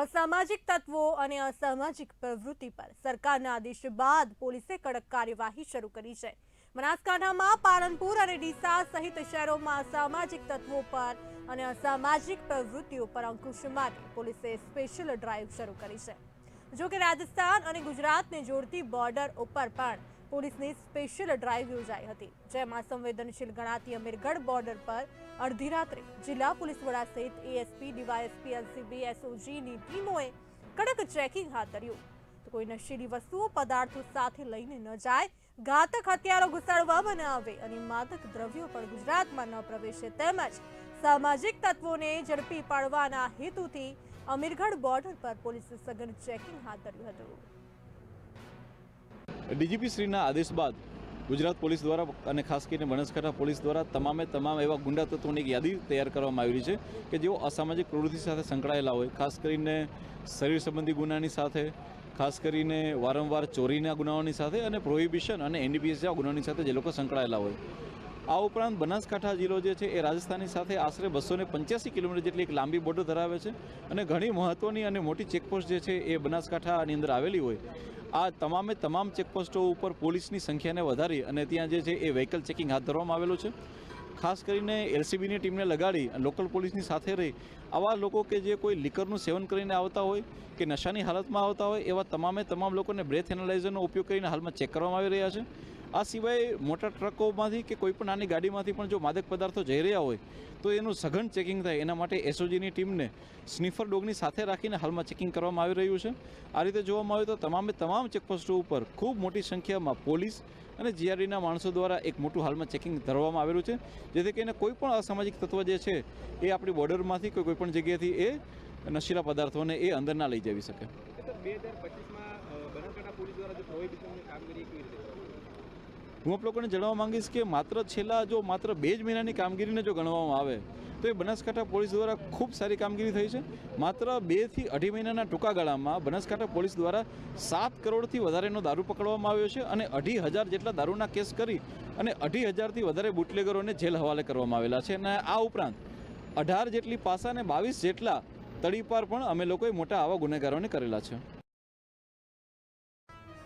અસામાજિક તત્વો અને અસામાજિક પ્રવૃત્તિ પર સરકારના આદેશ બાદ પોલીસે કડક કાર્યવાહી શરૂ કરી છે. બનાસકાંઠામાં પાલનપુર અને ડીસા સહિત શહેરોમાં અસામાજિક તત્વો પર અને અસામાજિક પ્રવૃત્તિઓ પર અંકુશ માટે પોલીસે સ્પેશિયલ ડ્રાઈવ શરૂ કરી છે. જો કે રાજસ્થાન અને ગુજરાતને જોડતી બોર્ડર ઉપર પણ પોલીસની સ્પેશિયલ ડ્રાઈવ યોજાઈ હતી, જેમાં સંવેદનશીલ ગણાતી અમીરગઢ બોર્ડર પર અડધી રાત્રે જિલ્લા પોલીસ વડા સહિત એએસપી ડીવાયએસપી એલસીબી એસઓજીની ટીમોએ કડક ચેકિંગ હાથ ધર્યું. તો કોઈ નશીલી વસ્તુઓ, પદાર્થો સાથે લઈને ન જાય, ઘાતક હથિયારો ઘુસાડવામાં ન આવે અને માદક દ્રવ્યો પણ ગુજરાતમાં ન પ્રવેશે તેમજ સામાજિક તત્વોને ઝડપી પાડવાના હેતુથી અમીરગઢ બોર્ડર પર પોલીસે સઘન ચેકિંગ હાથ ધર્યું હતું. ડીજીપી શ્રીના આદેશ બાદ ગુજરાત પોલીસ દ્વારા અને ખાસ કરીને બનાસકાંઠા પોલીસ દ્વારા તમામે તમામ એવા ગુંડા તત્વોની યાદી તૈયાર કરવામાં આવી છે કે જેઓ અસામાજિક પ્રવૃત્તિ સાથે સંકળાયેલા હોય. ખાસ કરીને શરીર સંબંધી ગુનાની સાથે, ખાસ કરીને વારંવાર ચોરીના ગુનાઓની સાથે અને પ્રોહિબિશન અને એનડીપીએસ જેવા સાથે જે લોકો સંકળાયેલા હોય. આ ઉપરાંત બનાસકાંઠા જિલ્લો જે છે એ રાજસ્થાનની સાથે આશરે બસો ને પંચ્યાસી કિલોમીટર જેટલી એક લાંબી બોર્ડર ધરાવે છે અને ઘણી મહત્ત્વની અને મોટી ચેકપોસ્ટ જે છે એ બનાસકાંઠાની અંદર આવેલી હોય. આ તમામે તમામ ચેકપોસ્ટો ઉપર પોલીસની સંખ્યાને વધારી અને ત્યાં જે છે એ વ્હીકલ ચેકિંગ હાથ ધરવામાં આવેલું છે. ખાસ કરીને એલસીબીની ટીમને લગાડી લોકલ પોલીસની સાથે રહી. આવા લોકો કે જે કોઈ લિકરનું સેવન કરીને આવતા હોય કે નશાની હાલતમાં આવતા હોય એવા તમામે તમામ લોકોને બ્રેથ એનાલાઇઝરનો ઉપયોગ કરીને હાલમાં ચેક કરવામાં આવી રહ્યા છે. આ સિવાય મોટા ટ્રકોમાંથી કે કોઈ પણ નાની ગાડીમાંથી પણ જો માદક પદાર્થો જઈ રહ્યા હોય, તો એનું સઘન ચેકિંગ થાય. એના માટે એસઓજીની ટીમને સ્નીફર ડોગની સાથે રાખીને હાલમાં ચેકિંગ કરવામાં આવી રહ્યું છે. આ રીતે જોવામાં આવે તો તમામે તમામ ચેકપોસ્ટો ઉપર ખૂબ મોટી સંખ્યામાં પોલીસ અને જીઆરડીના માણસો દ્વારા એક મોટું હાલમાં ચેકિંગ ધરવામાં આવેલું છે. જેથી કરીને કોઈ પણ અસામાજિક તત્વ જે છે, એ આપણી બોર્ડરમાંથી કોઈ કોઈપણ જગ્યાએથી એ નશીલા પદાર્થોને એ અંદર ના લઈ જવી શકે. બે હજાર પચીસમાં બનાસકાંઠા પોલીસ દ્વારા જે પ્રોહિબિશનની કામગીરી કેવી રીતે? હું આપ લોકોને જણાવવા માંગીશ કે માત્ર છેલ્લા જો માત્ર બે જ મહિનાની કામગીરીને જો ગણવામાં આવે, તો એ બનાસકાંઠા પોલીસ દ્વારા ખૂબ સારી કામગીરી થઈ છે. માત્ર બેથી અઢી મહિનાના ટૂંકા ગાળામાં બનાસકાંઠા પોલીસ દ્વારા સાત કરોડથી વધારેનો દારૂ પકડવામાં આવ્યો છે અને અઢી હજાર જેટલા દારૂના કેસ કરી અને અઢી હજારથી વધારે બુટલેગરોને જેલ હવાલે કરવામાં આવેલા છે. અને આ ઉપરાંત અઢાર જેટલી પાસા અને બાવીસ જેટલા તળીપાર પણ અમે લોકોએ મોટા આવા ગુનેગારોને કરેલા છે.